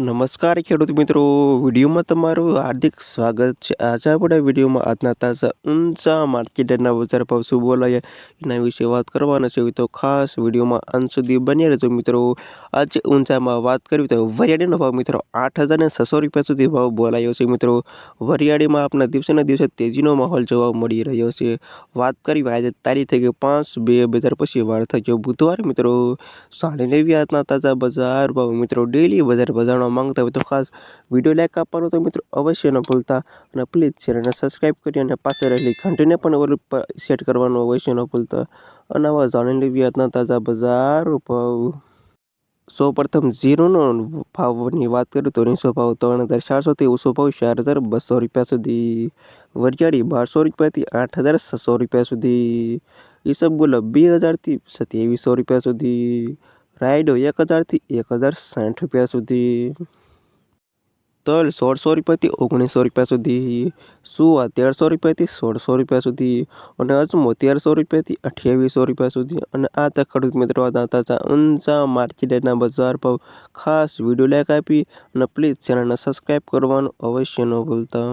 નમસ્કાર ખેડૂત મિત્રો, વિડીયોમાં તમારું હાર્દિક સ્વાગત છે. આજે આપણે વિડીયોમાં આજના તાજા, ઊંચા માર્કેટના બજાર ભાવ શું બોલાય એના વિશે વાત કરવાના છે. તો ખાસ વિડીયોમાં અંત સુધી બની રહેજો મિત્રો. આજે ઊંચામાં વાત કરવી તો વરિયાળીનો ભાવ મિત્રો આઠ હજાર ને છસો રૂપિયા સુધી ભાવ બોલાયો છે મિત્રો. વરિયાળીમાં આપણા દિવસેના દિવસે તેજીનો માહોલ જોવા મળી રહ્યો છે. વાત કરી આજે તારીખ થઈ ગઈ પાંચ બે બજાર પછી વાર થઈ ગયો બુધવારે મિત્રો. સાડી લેવી આજના તાજા બજાર ભાવ મિત્રો. ડેલી બજાર બજારનો માંગતા હોય તો ખાસ વીડિયો લાઇક આપવાનો તો મિત્રો અવશ્ય ન ભૂલતા અને પ્લીઝ ચેનલને સબસ્ક્રાઈબ કરી અને પાસે રહેલી ઘંટીને પણ ઓલ સેટ કરવાનું અવશ્ય ન ભૂલતા. અને આવા જાણી લેવી તાજા બજાર ભાવ સૌ પ્રથમ ઝીરોનો ભાવની વાત કરું તો નીચો ભાવ ત્રણ હજાર ચારસોથી ઓછો ભાવ ચાર હજાર બસો રૂપિયા સુધી. વરિયાળી બારસો રૂપિયાથી આઠ હજાર છસો રૂપિયા સુધી. ઈસબગુલ બે હજારથી સત્યાવીસો રૂપિયા સુધી. રાયડો એક હજારથી એક હજાર સાઠ રૂપિયા સુધી. તલ સોળસો રૂપિયાથી ઓગણીસો રૂપિયા સુધી. સુવા તેરસો રૂપિયાથી સોળસો રૂપિયા સુધી. અને અજમો તેરસો રૂપિયાથી અઠ્યાવીસો રૂપિયા સુધી. અને આ તો ખેડૂત મિત્રો તાજા ઊંચા માર્કેટના બજાર ભાવ. ખાસ વીડિયો લાઈક આપી અને પ્લીઝ ચેનલને સબસ્ક્રાઈબ કરવાનું અવશ્ય ન ભૂલતા.